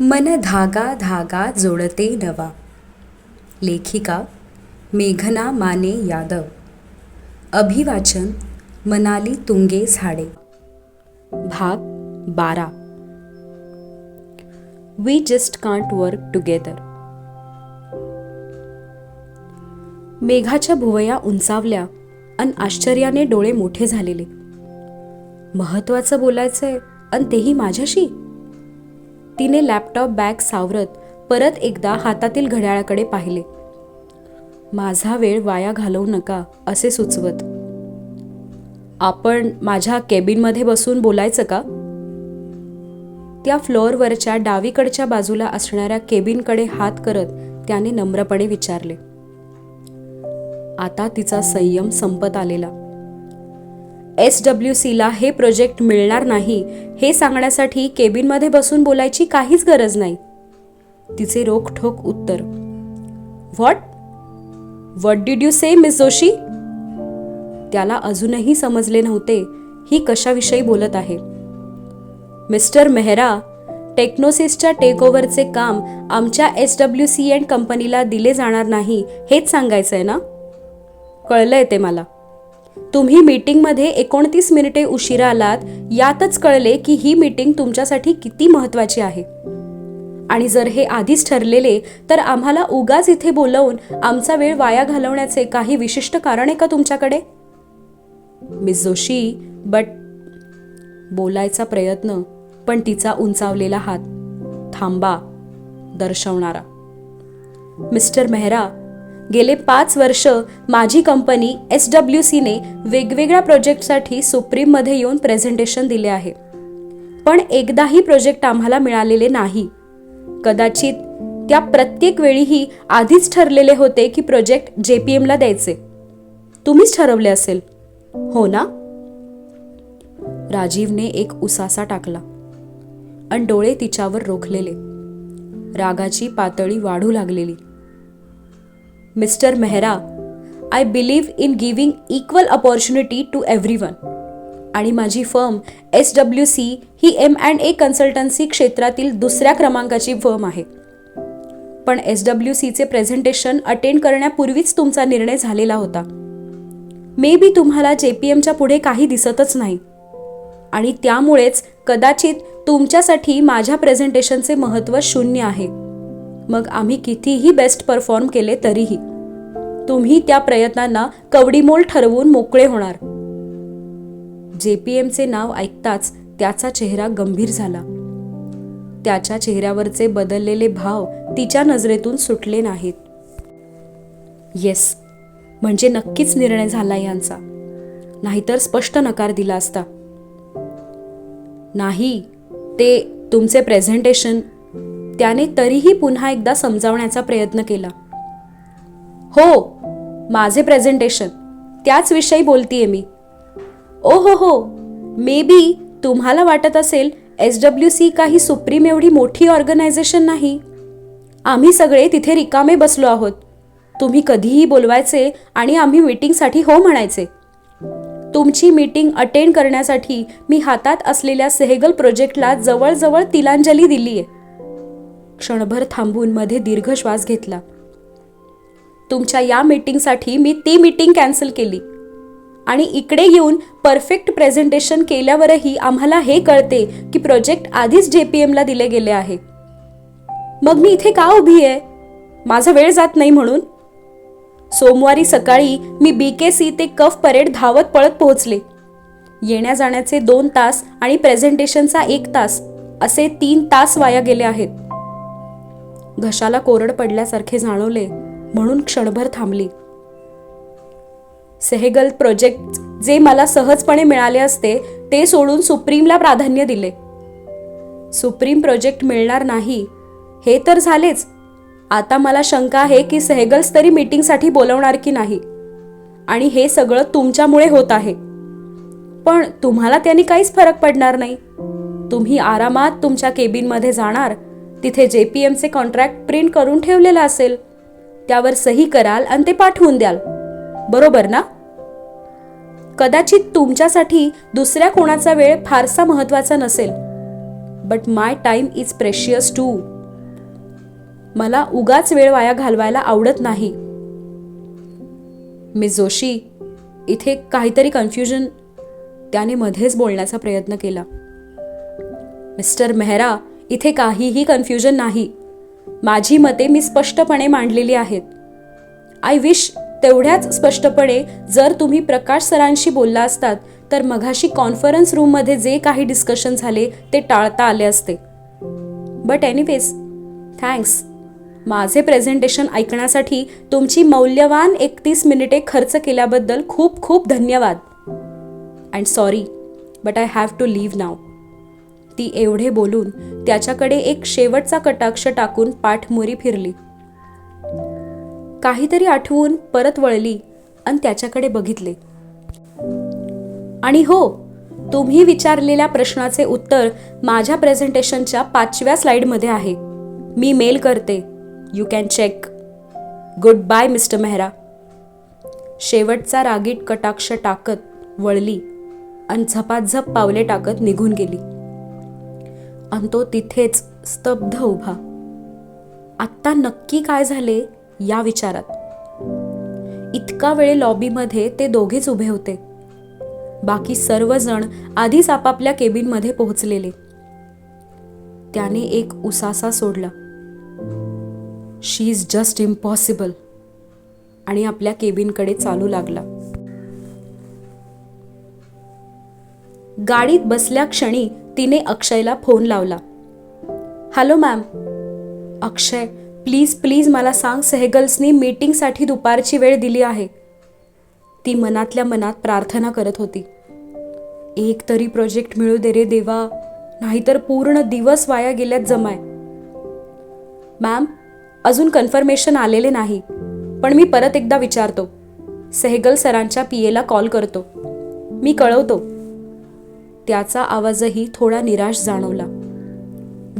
मन धागा धागा जोडते नवा. लेखिका मेघना माने यादव. अभिवाचन मनाली तुंगे झाडे. भाग बारा. We just can't work together मेघाच्या भुवया उंचावल्या अन आश्चर्याने डोळे मोठे झालेले. महत्वाचं बोलायचंय अन तेही माझ्याशी? तिने लॅपटॉप बॅग सावरत परत एकदा हातातील घड्याळाकडे पाहिले. माझा वेळ वाया घालवू नका असे सुचवत. आपण माझ्या केबिनमध्ये बसून बोलायचं का? त्या फ्लोअरवरच्या डावीकडच्या बाजूला असणाऱ्या केबिनकडे हात करत त्याने नम्रपणे विचारले. आता तिचा संयम संपत आलेला. एस डब्ल्यू सीला हे प्रोजेक्ट मिळणार नाही हे सांगण्यासाठी केबिनमध्ये बसून बोलायची काहीच गरज नाही. तिचे रोखठोक उत्तर. What? What did you say miss Joshi? त्याला अजूनही समजले नव्हते ही कशाविषयी बोलत आहे. मिस्टर मेहरा टेक्नोसिसच्या टेकओव्हरचे काम आमच्या एस डब्ल्यू सी एंड कंपनीला दिले जाणार नाही हेच सांगायचं आहे ना? कळलंय ते मला. तुम्ही मीटिंगमध्ये एकोणतीस मिनिटे उशिरा आलात यातच कळले की ही मीटिंग तुमच्यासाठी किती महत्वाची आहे. आणि जर हे आधीच ठरलेले तर आम्हाला उगाच इथे बोलवून आमचा वेळ वाया घालवण्याचे काही विशिष्ट कारण आहे का तुमच्याकडे? मिस जोशी बट बोलायचा प्रयत्न पण तिचा उंचावलेला हात थांबा दर्शवणारा. मिस्टर मेहरा गेले पाच वर्ष माझी कंपनी एस डब्ल्यू सीने वेगवेगळ्या प्रोजेक्टसाठी सुप्रीममध्ये येऊन प्रेझेंटेशन दिले आहे. पण एकदाही प्रोजेक्ट आम्हाला मिळालेले नाही. कदाचित त्या प्रत्येक वेळीही आधीच ठरलेले होते की प्रोजेक्ट जे पी एमला द्यायचे. तुम्हीच ठरवले असेल. हो ना? राजीवने एक उसासा टाकला आणि डोळे तिच्यावर रोखलेले. रागाची पातळी वाढू लागलेली. Mister Mehra I believe in giving equal opportunity to everyone आणि माझी फर्म एस डब्ल्यू सी ही एम अँड ए कन्सल्टन्सी क्षेत्रातील दुसऱ्या क्रमांकाची फर्म आहे. पण एस डब्ल्यू सीचे प्रेझेंटेशन अटेंड करण्यापूर्वीच तुमचा निर्णय झालेला होता. मे बी तुम्हाला जे पी एमच्या पुढे काही दिसतच नाही. आणि त्यामुळेच कदाचित तुमच्यासाठी माझ्या प्रेझेंटेशनचे महत्त्व शून्य आहे. मग आम्ही कितीही बेस्ट परफॉर्म केले तरीही तुम्ही त्या प्रयत्नांना कवडीमोल ठरवून मोकळे होणार. जेपीएमचे नाव ऐकताच त्याचा चेहरा गंभीर झाला. त्याच्या चेहऱ्यावरचे बदललेले भाव तिच्या नजरेतून सुटले नाहीत. येस म्हणजे नक्कीच निर्णय झाला यांचा. नाहीतर स्पष्ट नकार दिला असता. नाही ते तुमचे प्रेझेंटेशन त्याने तरीही पुन्हा एकदा समजावण्याचा प्रयत्न केला. हो माझे प्रेझेंटेशन त्याच विषयी बोलतीये मी. ओ हो हो. मे बी तुम्हाला वाटत असेल एस डब्ल्यू सी काही सुप्रीम एवढी मोठी ऑर्गनायझेशन नाही. आम्ही सगळे तिथे रिकामे बसलो आहोत. तुम्ही कधीही बोलवायचे आणि आम्ही मीटिंगसाठी हो म्हणायचे. तुमची मीटिंग अटेंड करण्यासाठी मी हातात असलेल्या सेहेगल प्रोजेक्टला जवळजवळ तिलांजली दिली आहे क्षणभर थांबून मध्ये दीर्घ श्वास घेतला. तुमच्या या मीटिंगसाठी मी ती मीटिंग कॅन्सल केली. आणि इकडे येऊन परफेक्ट प्रेझेंटेशन केल्यावरही आम्हाला हे कळते की प्रोजेक्ट आधीच जे पी एमला दिले गेले आहे. मग मी इथे का उभी आहे? माझा वेळ जात नाही म्हणून. सोमवारी सकाळी मी बी के सी ते कफ परेड धावत पळत पोहोचले. येण्या जाण्याचे दोन तास आणि प्रेझेंटेशनचा एक तास असे तीन तास वाया गेले आहेत. घशाला कोरड पडल्यासारखे जाणवले म्हणून क्षणभर थांबली. सेहेगल प्रोजेक्ट जे मला सहजपणे मिळाले असते ते सोडून सुप्रीमला प्राधान्य दिले. सुप्रीम प्रोजेक्ट मिळणार नाही हे तर झालेच. आता मला शंका आहे की सेहेगल्स तरी मीटिंगसाठी बोलवणार की नाही. आणि हे सगळं तुमच्यामुळे होत आहे. पण तुम्हाला त्यांनी काहीच फरक पडणार नाही. तुम्ही आरामात तुमच्या केबिनमध्ये जाणार तिथे जे पी एमचे कॉन्ट्रॅक्ट प्रिंट करून ठेवलेला असेल. त्यावर सही कराल आणि ते पाठवून द्याल. बरोबर ना? कदाचित तुमच्यासाठी दुसऱ्या कोणाचा वेळ फारसा महत्त्वाचा नसेल. But my time is precious to मला उगाच वेळ वाया घालवायला आवडत नाही. मी जोशी इथे काहीतरी कन्फ्युजन त्याने मध्येच बोलण्याचा प्रयत्न केला. मिस्टर मेहरा इथे काहीही कन्फ्युजन नाही. माझी मते मी स्पष्टपणे मांडलेली आहेत. आय विश तेवढ्याच स्पष्टपणे जर तुम्ही प्रकाश सरांशी बोलला असतात तर मघाशी कॉन्फरन्स रूममध्ये जे काही डिस्कशन झाले ते टाळता आले असते. बट एनिवेज थँक्स माझे प्रेझेंटेशन ऐकण्यासाठी तुमची मौल्यवान एकतीस मिनिटे खर्च केल्याबद्दल खूप खूप धन्यवाद. And sorry but I have to leave नाव ती एवढे बोलून त्याच्याकडे एक शेवटचा कटाक्ष टाकून पाठमोरी फिरली. काहीतरी आठवून परत वळली आणि त्याच्याकडे बघितले. आणि हो तुम्ही विचारलेल्या प्रश्नाचे उत्तर माझ्या प्रेझेंटेशनच्या पाचव्या स्लाइडमध्ये आहे. मी मेल करते. You can check goodbye mister Mehra शेवटचा रागीट कटाक्ष टाकत वळली आणि झपाझप पावले टाकत निघून गेली. आणि तो तिथेच स्तब्ध उभा. आत्ता नक्की काय झाले या विचारात. इतका वेळ लॉबीमध्ये ते दोघेच उभे होते. बाकी सर्वजण आधीच आपापल्या केबिनमध्ये पोहोचलेले. त्याने एक उसासा सोडला. शी इज जस्ट इम्पॉसिबल आणि आपल्या केबिनकडे चालू लागला. गाडीत बसल्या क्षणी तिने अक्षयला फोन लावला. Hello ma'am. Akshay please please मला सांग सेहगल्सनी मीटिंगसाठी दुपारची वेळ दिली आहे. ती मनातल्या मनात प्रार्थना करत होती. एक तरी प्रोजेक्ट मिळू दे रे देवा नाहीतर पूर्ण दिवस वाया गेल्यात जमाय. मॅम अजून कन्फर्मेशन आलेले नाही पण मी परत एकदा विचारतो. सेहगल सरांच्या पी एला कॉल करतो. मी कळवतो. त्याचा आवाजही थोडा निराश जाणवला.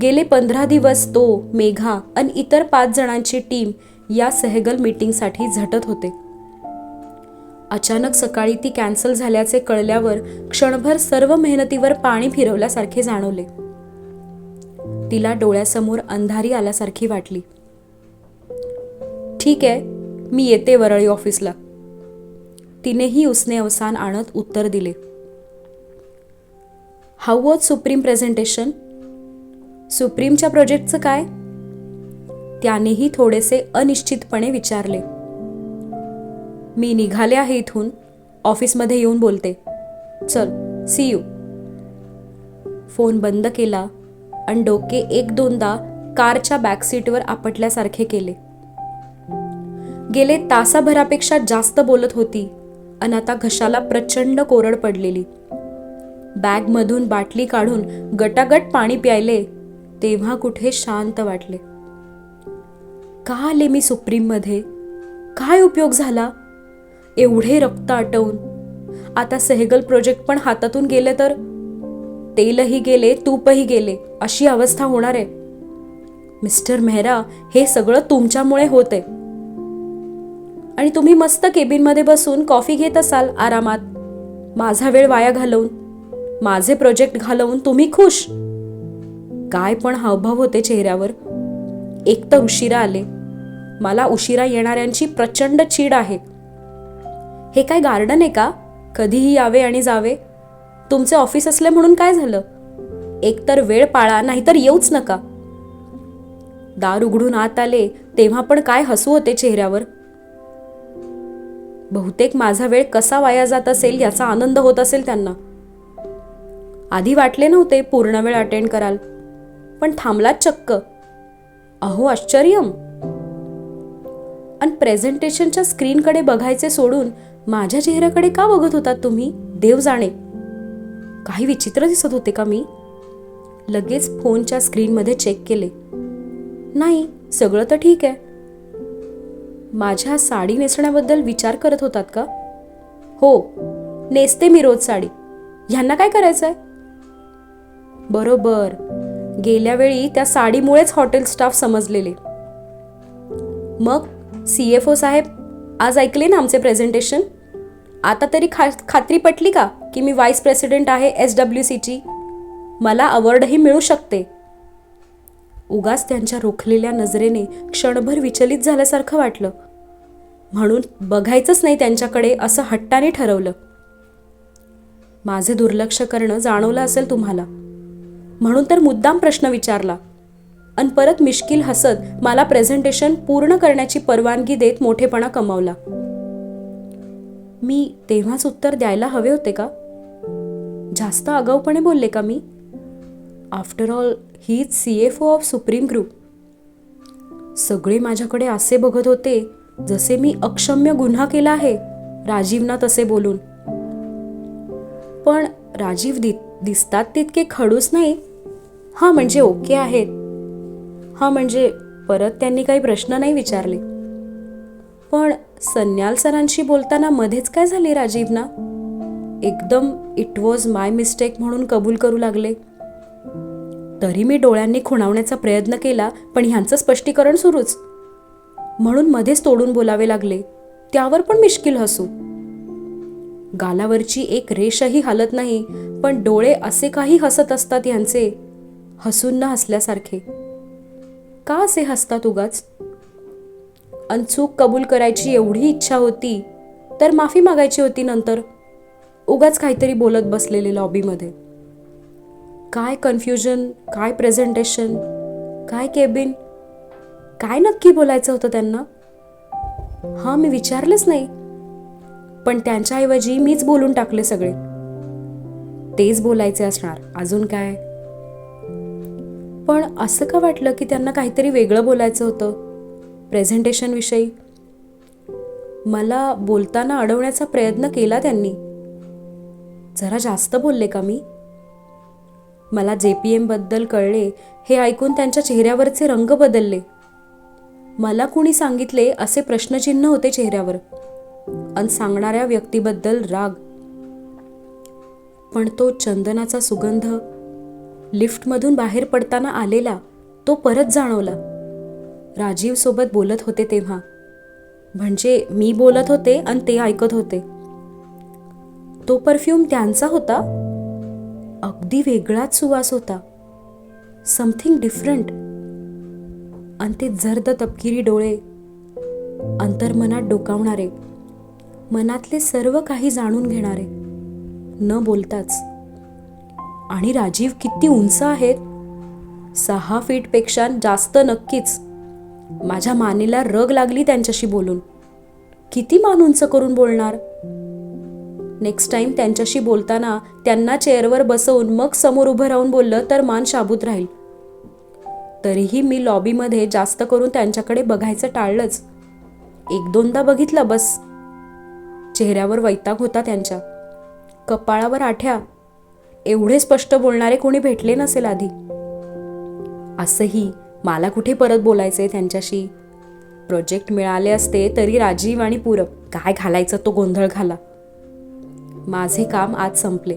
गेले पंधरा दिवस तो मेघा आणि इतर पाच जणांची टीम या सहगल मीटिंगसाठी झटत होते. अचानक सकाळी ती कॅन्सल झाल्याचे कळल्यावर क्षणभर सर्व मेहनतीवर पाणी फिरवल्यासारखे जाणवले. तिला डोळ्यासमोर अंधारी आल्यासारखी वाटली. ठीक आहे मी येते वरळी ऑफिसला. तिनेही उसने अवसान आणत उत्तर दिले. How was Supreme presentation? सुप्रीमच्या प्रोजेक्टचं काय? त्यानेही थोडेसे अनिश्चितपणे विचारले. मी निघाले आहे इथून ऑफिसमध्ये येऊन बोलते. चल सी यू फोन बंद केला आणि डोके एक दोनदा कारच्या बॅकसीटवर आपटल्यासारखे केले. गेले तासाभरापेक्षा जास्त बोलत होती आणि आता घशाला प्रचंड कोरड पडलेली. बॅगमधून बाटली काढून गटागट पाणी प्यायले तेव्हा कुठे शांत वाटले. का आले मी सुप्रीममध्ये? काय उपयोग झाला? एवढे रक्त आटवून. आता सेहगल प्रोजेक्ट पण हातातून गेले तर? तेलही गेले तूपही गेले अशी अवस्था होणार आहे. मिस्टर मेहरा हे सगळं तुमच्यामुळे होते. आणि तुम्ही मस्त केबिनमध्ये बसून कॉफी घेत असाल आरामात. माझा वेळ वाया घालवून. माझे प्रोजेक्ट घालवून तुम्ही खुश? काय पण हावभाव होते चेहऱ्यावर. एक तर उशिरा आले. मला उशिरा येणाऱ्यांची प्रचंड चीड आहे. हे काय गार्डन आहे का? कधीही यावे आणि जावे. तुमचे ऑफिस असले म्हणून काय झालं? एकतर वेळ पाळा नाहीतर येऊच नका. दार उघडून आत आले तेव्हा पण काय हसू होते चेहऱ्यावर. बहुतेक माझा वेळ कसा वाया जात असेल याचा आनंद होत असेल त्यांना. आधी वाटले नव्हते पूर्ण वेळ अटेंड कराल. पण थांबलात चक्क. अहो आश्चर्यम. आणि प्रेझेंटेशनच्या स्क्रीनकडे बघायचे सोडून माझ्या चेहऱ्याकडे का बघत होतात तुम्ही? देव जाणे. काही विचित्र दिसत होते का मी? लगेच फोनच्या स्क्रीनमध्ये चेक केले. नाही सगळं तर ठीक आहे. माझ्या साडी नेसण्याबद्दल विचार करत होतात का? हो नेसते मी रोज साडी. ह्यांना काय करायचं आहे बरोबर. गेल्या वेळी त्या साडीमुळेच हॉटेल स्टाफ समजलेले. मग सी एफ ओ साहेब आज ऐकले ना आमचे प्रेझेंटेशन? आता तरी खा खात्री पटली का की मी व्हाईस प्रेसिडेंट आहे एस डब्ल्यू सीची मला अवॉर्डही मिळू शकते. उगाच त्यांच्या रोखलेल्या नजरेने क्षणभर विचलित झाल्यासारखं वाटलं. म्हणून बघायचंच नाही त्यांच्याकडे असं हट्टाने ठरवलं. माझे दुर्लक्ष करणं जाणवलं असेल तुम्हाला. म्हणून तर मुद्दाम प्रश्न विचारला. आणि परत मिश्किल हसत मला प्रेझेंटेशन पूर्ण करण्याची परवानगी देत मोठेपणा कमावला. मी तेव्हाच उत्तर द्यायला हवे होते का? जास्त आगाऊपणे बोलले का मी? After all he C F O of Supreme group सगळे माझ्याकडे असे बघत होते जसे मी अक्षम्य गुन्हा केला आहे राजीवना तसे बोलून. पण राजीव दि दिसतात तितके खडूस नाही. हा म्हणजे ओके आहेत. हा म्हणजे परत त्यांनी काही प्रश्न नाही विचारले. पण सन्याल सरांशी बोलताना मध्येच काय झाले राजीवना? एकदम इट वॉज माय मिस्टेक म्हणून कबूल करू लागले. तरी मी डोळ्यांनी खुणावण्याचा प्रयत्न केला पण ह्यांचं स्पष्टीकरण सुरूच. म्हणून मध्येच तोडून बोलावे लागले. त्यावर पण मिश्किल हसू. गालावरची एक रेषही हालत नाही पण डोळे असे काही हसत असतात यांचे. हसून न हसल्यासारखे. का असे हसतात उगाच? अनचूक कबूल करायची एवढी इच्छा होती तर माफी मागायची होती नंतर. उगाच काहीतरी बोलत बसलेले लॉबीमध्ये. काय कन्फ्युजन काय प्रेझेंटेशन काय केबिन? काय नक्की बोलायचं होतं त्यांना? हां मी विचारलंच नाही. पण त्यांच्याऐवजी मीच बोलून टाकले सगळे. तेच बोलायचे असणार. अजून काय? पण असं का वाटलं की त्यांना काहीतरी वेगळं बोलायचं होतं? प्रेझेंटेशनविषयी? मला बोलताना अडवण्याचा प्रयत्न केला त्यांनी. जरा जास्त बोलले का मी? मला जे पी एमबद्दल कळले हे ऐकून त्यांच्या चेहऱ्यावरचे रंग बदलले. मला कुणी सांगितले असे प्रश्नचिन्ह होते चेहऱ्यावर. अन सांगणाऱ्या व्यक्तीबद्दल राग. पण तो चंदनाचा सुगंध लिफ्टमधून बाहेर पडताना आलेला तो परत जाणवला. राजीवसोबत बोलत होते तेव्हा. म्हणजे मी बोलत होते आणि ते ऐकत होते. तो परफ्यूम त्यांचा होता? अगदी वेगळाच सुवास होता. Something different. आणि ते जर्द तपकिरी डोळे अंतर्मनात डोकावणारे. मनातले सर्व काही जाणून घेणारे न बोलताच. आणि राजीव किती उंच आहेत? सहा फीटपेक्षा जास्त नक्कीच. माझ्या मानेला रग लागली त्यांच्याशी बोलून. किती मान उंच करून बोलणार? नेक्स्ट टाइम त्यांच्याशी बोलताना त्यांना चेअरवर बसवून मग समोर उभं राहून बोललं तर मान शाबूत राहील. तरीही मी लॉबीमध्ये जास्त करून त्यांच्याकडे बघायचं टाळलंच. एक दोनदा बघितलं बस. चेहऱ्यावर वैताग होता त्यांच्या कपाळावर आठ्या एवढे स्पष्ट बोलणारे कोणी भेटले नसेल आधी. असंही मला कुठे परत बोलायचंय त्यांच्याशी? प्रोजेक्ट मिळाले असते तरी राजीव आणि पूरब काय घालायचं तो गोंधळ घाला. माझे काम आज संपले.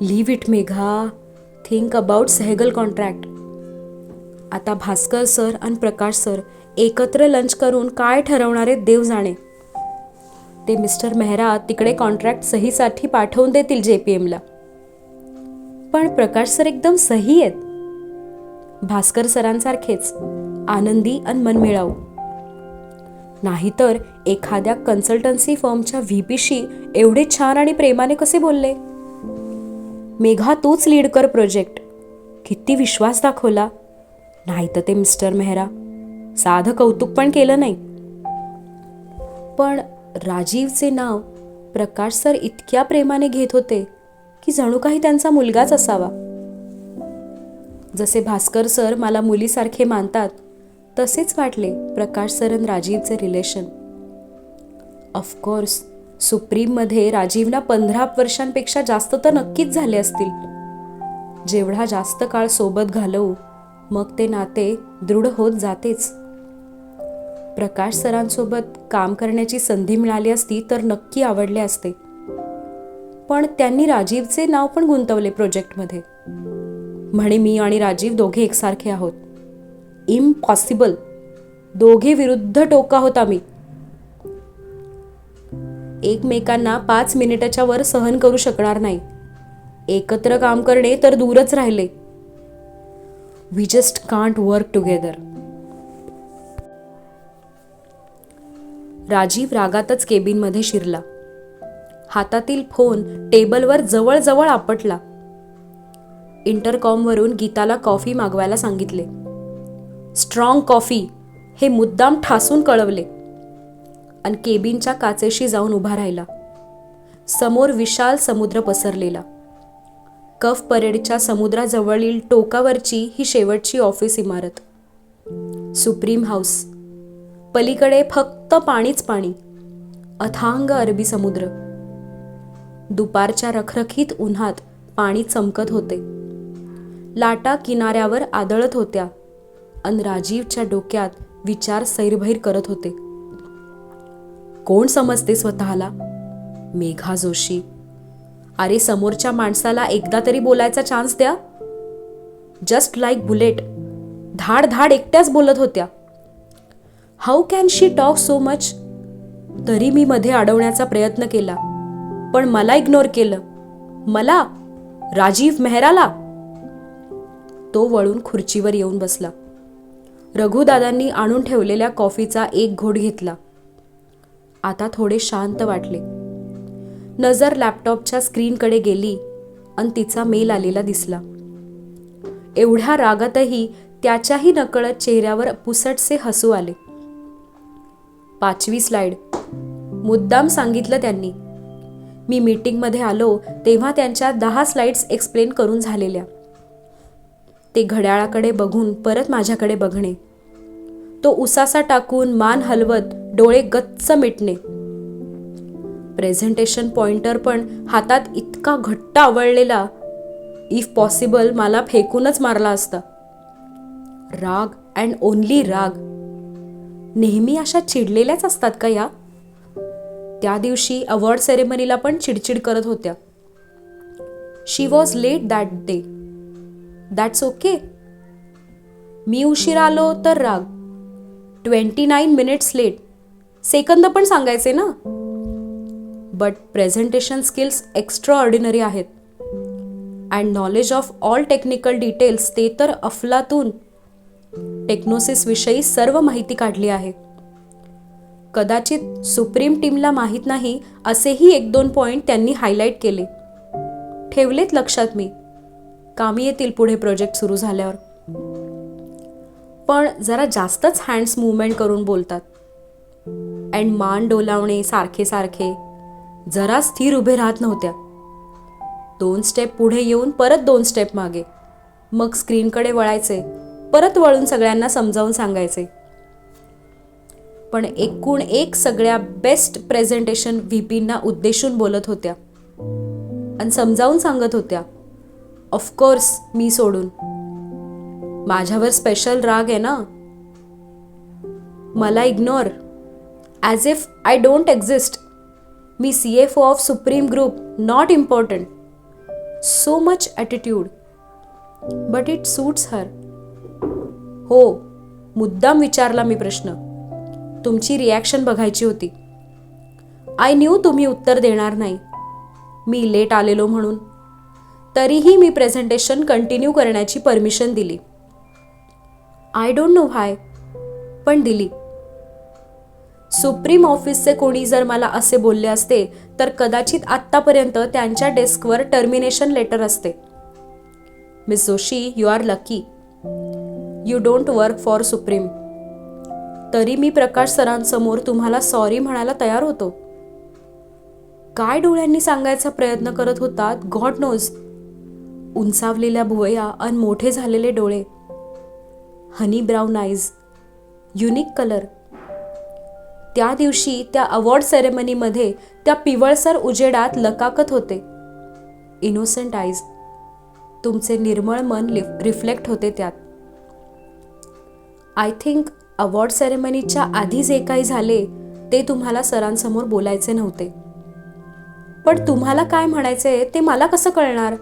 Leave it Megha. Think about Sehgal contract आता भास्कर सर आणि प्रकाश सर एकत्र लंच करून काय ठरवणारे देव जाणे. ते मिस्टर मेहरा तिकडे कॉन्ट्रॅक्ट सहीसाठी पाठवून देतील जे पी एमला पण प्रकाश सर एकदम सही आहेत. भास्कर सरांसारखेच आनंदी आणि मनमिळाऊ. नाहीतर एखाद्या कन्सल्टन्सी फर्मच्या व्ही पीशी एवढे छान आणि प्रेमाने कसे बोलले? मेघा तूच लीड कर प्रोजेक्ट. किती विश्वास दाखवला. नाही तर ते मिस्टर मेहरा साधं कौतुक पण केलं नाही. पण राजीवचे नाव प्रकाश सर इतक्या प्रेमाने घेत होते की जणू काही त्यांचा मुलगाच असावा. जसे भास्कर सर मला मुलीसारखे मानतात तसेच वाटले प्रकाश सर आणि राजीवचे रिलेशन ऑफकोर्स सुप्रीममध्ये राजीवला पंधरा वर्षांपेक्षा जास्त तर नक्कीच झाले असतील. जेवढा जास्त काळ सोबत घालवू मग ते नाते दृढ होत जातेच. प्रकाश सरांसोबत काम करण्याची संधी मिळाली असती तर नक्की आवडले असते. पण त्यांनी राजीवचे नाव पण गुंतवले प्रोजेक्टमध्ये. म्हणे मी आणि राजीव दोघे एकसारखे आहोत. इम्पॉसिबल दोघे विरुद्ध टोक आहोत आम्ही एकमेकांना पाच मिनिटाच्या वर सहन करू शकणार नाही. एकत्र काम करणे तर दूरच राहिले. We just can't work together Rajiv रागातच केबिनमध्ये शिरला. हातातील फोन टेबलवर जवळजवळ आपटला. इंटरकॉमवरून गीताला कॉफी मागवायला सांगितले. स्ट्रॉंग कॉफी हे मुद्दाम ठासून कळवले. आणि केबिनच्या काचेशी जाऊन उभा राहिला. समोर विशाल समुद्र पसरलेला. कफ परेडच्या समुद्राजवळील टोकावरची ही शेवटची ऑफिस इमारत. Supreme house. पलीकडे फक्त पाणीच पाणी. अथांग अरबी समुद्र. दुपारच्या रखरखीत उन्हात पाणी चमकत होते. लाटा किनाऱ्यावर आदळत होत्या. अन राजीवच्या डोक्यात विचार सैरभैर करत होते. कोण समजते स्वतःला? मेघा जोशी. अरे समोरच्या माणसाला एकदा तरी बोलायचा चान्स द्या. जस्ट लाईक बुलेट धाड धाड एकट्याच बोलत होत्या. How can she talk so much तरी मी मध्ये अडवण्याचा प्रयत्न केला. पण मला इग्नोर केलं. मला? राजीव मेहराला? तो वळून खुर्चीवर येऊन बसला. रघुदादांनी आणून ठेवलेल्या कॉफीचा एक घोट घेतला. आता थोडे शांत वाटले. नजर लॅपटॉपच्या स्क्रीनकडे गेली आणि तिचा मेल आलेला दिसला. एवढ्या रागातही त्याच्याही नकळत चेहऱ्यावर पुसटसे हसू आले. पाचवी स्लाइड. मुद्दाम सांगितलं त्यांनी. मी मीटिंगमध्ये आलो तेव्हा त्यांच्या दहा स्लाइड्स एक्सप्लेन करून झालेल्या. ते घड्याळाकडे बघून परत माझ्याकडे बघणे. तो उसासा टाकून मान हलवत डोळे गच्च मिटणे. प्रेझेंटेशन पॉइंटर पण हातात इतका घट्ट आवळलेला इफ पॉसिबल मला फेकूनच मारला असता. राग अँड ओनली राग. नेहमी अशा चिडलेल्याच असतात का या? त्या दिवशी अवॉर्ड सेरेमनीला पण चिडचिड करत होत्या. She was late that day that's okay मी उशीर आलो तर राग. Twenty nine minutes late second पण सांगायचे ना? But presentation skills extraordinary आहेत. And knowledge of all technical details ते तर अफलातून. टेक्नोसिसविषयी सर्व माहिती काढली आहे. कदाचित सुप्रीम टीमला माहीत नाही असेही एक दोन पॉइंट त्यांनी हायलाईट केले. ठेवलेत लक्षात मी. कामी येतील पुढे प्रोजेक्ट सुरू झाल्यावर. पण जरा जास्तच हँड्स मुवमेंट करून बोलतात. अँड मान डोलावणे सारखे सारखे. जरा स्थिर उभे राहत नव्हत्या. दोन स्टेप पुढे येऊन परत दोन स्टेप मागे. मग स्क्रीनकडे वळायचे. परत वळून सगळ्यांना समजावून सांगायचे. पण एकूण एक सगळ्या बेस्ट प्रेझेंटेशन व्हीपींना उद्देशून बोलत होत्या. आणि समजावून सांगत होत्या ऑफकोर्स मी सोडून. माझ्यावर स्पेशल राग आहे ना? मला ignore as if I don't exist me C F O of Supreme group not important so much attitude but it suits her हो मुद्दाम विचारला मी प्रश्न. तुमची रिॲक्शन बघायची होती. आय न्यू तुम्ही उत्तर देणार नाही. मी लेट आलेलो म्हणून. तरीही मी प्रेझेंटेशन कंटिन्यू करण्याची परमिशन दिली. आय डोंट नो व्हाय पण दिली. सुप्रीम ऑफिसचे कोणी जर मला असे बोलले असते तर कदाचित आत्तापर्यंत त्यांच्या डेस्कवर टर्मिनेशन लेटर असते. Miss Joshi you are lucky you don't work for Supreme तरी मी प्रकाश सरांसमोर तुम्हाला सॉरी म्हणायला तयार होतो. काय डोळ्यांनी सांगायचा प्रयत्न करत होतात? गॉड नोज उंचावलेल्या भुवया अन मोठे झालेले डोळे. Honey brown eyes unique colour त्या दिवशी त्या अवॉर्ड सेरेमनीमध्ये त्या पिवळसर उजेडात लकाकत होते. इनोसंट आईज तुमचे निर्मळ मन रिफ्लेक्ट होते त्यात. आय थिंक अवॉर्ड सेरेमनीच्या आधी जे काही झाले ते तुम्हाला सरांसमोर बोलायचे नव्हते. पण तुम्हाला काय म्हणायचे ते मला कसं कळणार?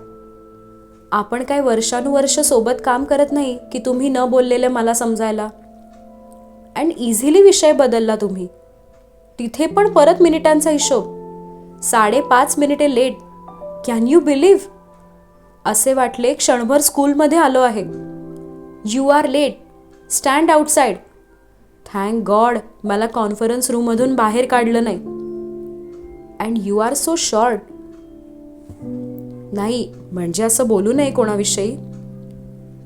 आपण काय वर्षानुवर्ष सोबत काम करत नाही की तुम्ही न बोललेले मला समजायला? अँड इझिली विषय बदलला तुम्ही. तिथे पण परत मिनिटांचा हिशोब. साडेपाच मिनिटे लेट. Can you believe? असे वाटले क्षणभर स्कूलमध्ये आलो आहे. You are late. Stand outside thank god मला कॉन्फरन्स रूममधून बाहेर काढलं नाही. And you are so short नाही म्हणजे असं बोलू नये कोणाविषयी.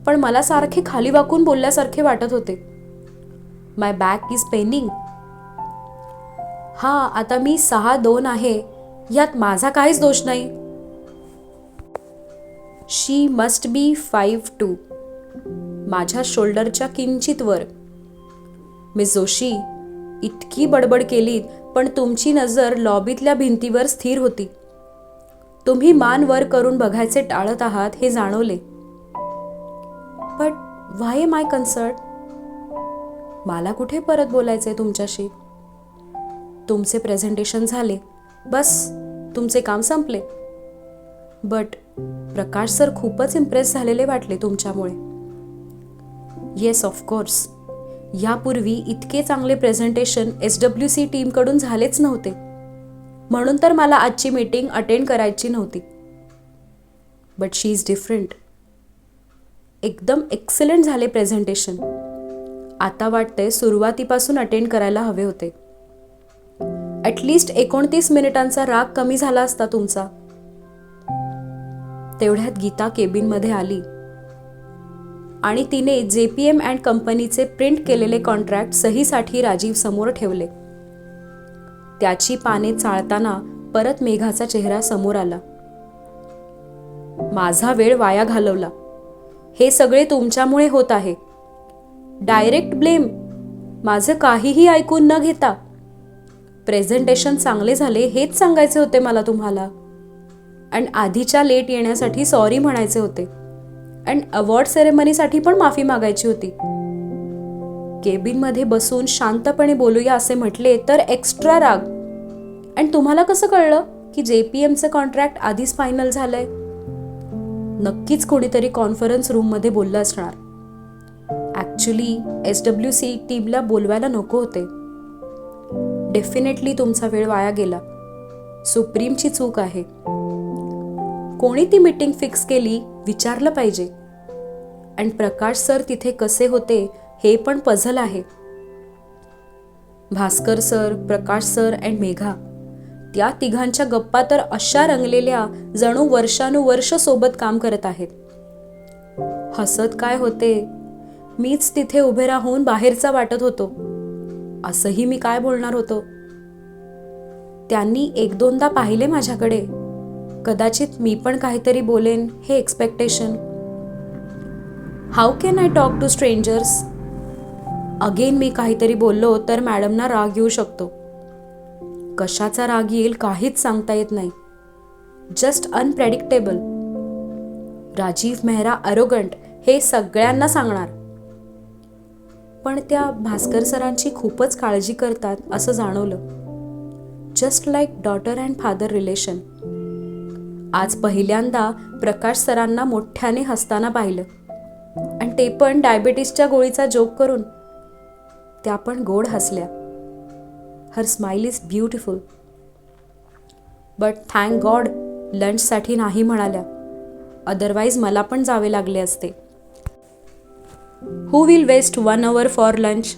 पण मला सारखे खाली वाकून बोलल्यासारखे वाटत होते. माय बॅक इज पेनिंग हां आता मी सहा दोन आहे. यात माझा काहीच दोष नाही. She must be five two माझ्या शोल्डरच्या किंचित वर. मिस जोशी इतकी बडबड केलीत पण तुमची नजर लॉबीतल्या भिंतीवर स्थिर होती. तुम्ही मान वर करून बघायचे टाळत आहात हे जाणवले. बट व्हाय माय कन्सर्ट मला कुठे परत बोलायचंय तुमच्याशी? तुमचे प्रेझेंटेशन झाले. बस तुमचे काम संपले. बट प्रकाश सर खूपच इम्प्रेस झालेले वाटले तुमच्यामुळे. येस ऑफकोर्स यापूर्वी इतके चांगले प्रेझेंटेशन एस डब्ल्यू सी टीमकडून झालेच नव्हते. म्हणून तर मला आजची मीटिंग अटेंड करायची नव्हती. बट शी इज डिफरंट एकदम एक्सलंट झाले प्रेझेंटेशन आता वाटतंय सुरुवातीपासून अटेंड करायला हवे होते. ॲटलिस्ट एकोणतीस मिनिटांचा राग कमी झाला असता तुमचा. तेवढ्यात गीता केबिनमध्ये आली. आणि तिने जे पी एम अँड कंपनीचे प्रिंट केलेले कॉन्ट्रॅक्ट सहीसाठी राजीव समोर ठेवले. त्याची पाने चाळताना परत मेघाचा चेहरा समोर आला. माझा वेळ वाया घालवला. हे सगळे तुमच्यामुळे होत आहे. Direct blame. माझं काहीही ऐकून न घेता. प्रेझेंटेशन चांगले झाले हेच सांगायचे होते मला तुम्हाला. अँड आधीच्या लेट येण्यासाठी सॉरी म्हणायचे होते. अँड अवॉर्ड सेरेमनीसाठी पण माफी मागायची होती. केबिनमध्ये बसून शांतपणे बोलूया असे म्हटले तर एक्स्ट्रा राग. अँड तुम्हाला कसं कळलं की जे पी एमचं कॉन्ट्रॅक्ट आधीच फायनल झालंय? नक्कीच कोणीतरी कॉन्फरन्स रूममध्ये बोललं असणार. ॲक्च्युली एस डब्ल्यू सी टीमला बोलवायला नको होते. डेफिनेटली तुमचा वेळ वाया गेला. सुप्रीमची चूक आहे. कोणी ती मीटिंग फिक्स केली विचारलं पाहिजे. आणि प्रकाश सर तिथे कसे होते हे पण पझल आहे. Bhaskar sir Prakash sir and Megha. त्या तिघांच्या गप्पा तर अशा रंगलेल्या जणू वर्षानुवर्ष सोबत काम करत आहेत. हसत काय होते? मीच तिथे उभे राहून बाहेरचा वाटत होतो. असंही मी काय बोलणार होतो? त्यांनी एक दोनदा पाहिले माझ्याकडे. कदाचित मी पण काहीतरी बोलेन हे expectation how can I talk to strangers again मी काहीतरी बोललो तर मॅडमना राग येऊ शकतो. कशाचा राग येईल काहीच सांगता येत नाही. Just unpredictable Rajiv Mehra arrogant हे सगळ्यांना सांगणार. पण त्या भास्कर सरांची खूपच काळजी करतात असं जाणवलं. Just like daughter and father relation आज पहिल्यांदा प्रकाश सरांना मोठ्याने हसताना पाहिलं. आणि ते पण डायबिटीसच्या गोळीचा जोक करून. त्या पण गोड हसल्या. Her smile is beautiful but thank god लंचसाठी नाही म्हणाल्या. अदरवाईज मला पण जावे लागले असते. Who will waste one hour for lunch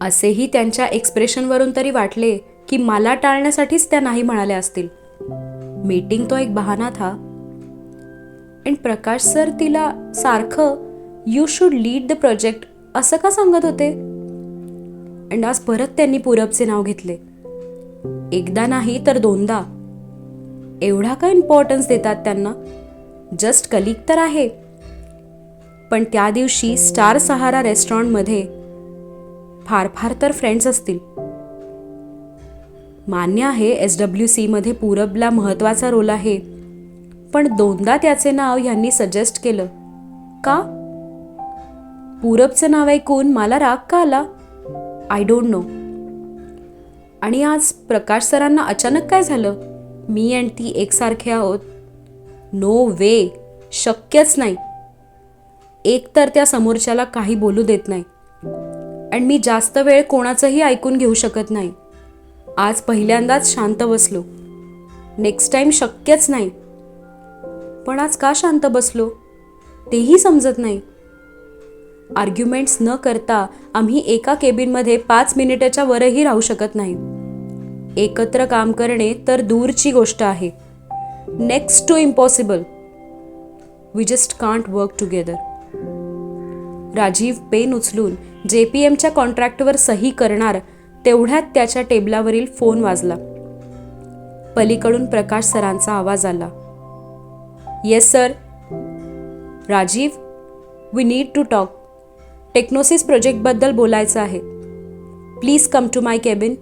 असेही त्यांच्या एक्सप्रेशनवरून तरी वाटले की मला टाळण्यासाठीच त्या नाही म्हणाल्या असतील. मीटिंग तो एक बहाना था. अँड प्रकाश सर तिला सारखं you should lead the project असं का सांगत होते? अँड आज परत त्यांनी पूरबचे नाव घेतले. एकदा नाही तर दोनदा. एवढा का इम्पॉर्टन्स देतात त्यांना? जस्ट कलिक तर आहे. पण त्या दिवशी स्टार सहारा रेस्टॉरंटमध्ये फार फार तर फ्रेंड्स असतील. मान्य आहे एस डब्ल्यू सीमध्ये पूरबला महत्त्वाचा रोल आहे. पण दोनदा त्याचे नाव यांनी सजेस्ट केलं. का? पूरबचं नाव ऐकून मला राग का आला? आय डोंट नो आणि आज प्रकाश सरांना अचानक काय झालं? मी अँड ती एकसारखे आहोत. नो वे शक्यच नाही. एक तर त्या समोरच्याला काही बोलू देत नाही. आणि मी जास्त वेळ कोणाचंही ऐकून घेऊ शकत नाही. आज पहिल्यांदाच शांत बसलो. नेक्स्ट टाईम शक्यच नाही. पण आज का शांत बसलो? तेही समजत नाही. आर्ग्युमेंट्स न करता आम्ही एका केबिनमध्ये पाच मिनिटाच्या वरही राहू शकत नाही. एकत्र काम करणे तर दूरची गोष्ट आहे. Next to impossible we just can't work together Rajiv pen उचलून जे पी एमच्या कॉन्ट्रॅक्टवर सही करणार तेवढ्यात त्याच्या टेबलावरील फोन वाजला. पलीकडून प्रकाश सरांचा आवाज आला. Yes sir. Rajiv we need to talk. Technosys प्रोजेक्टबद्दल बोलायचं आहे. Please come to my cabin.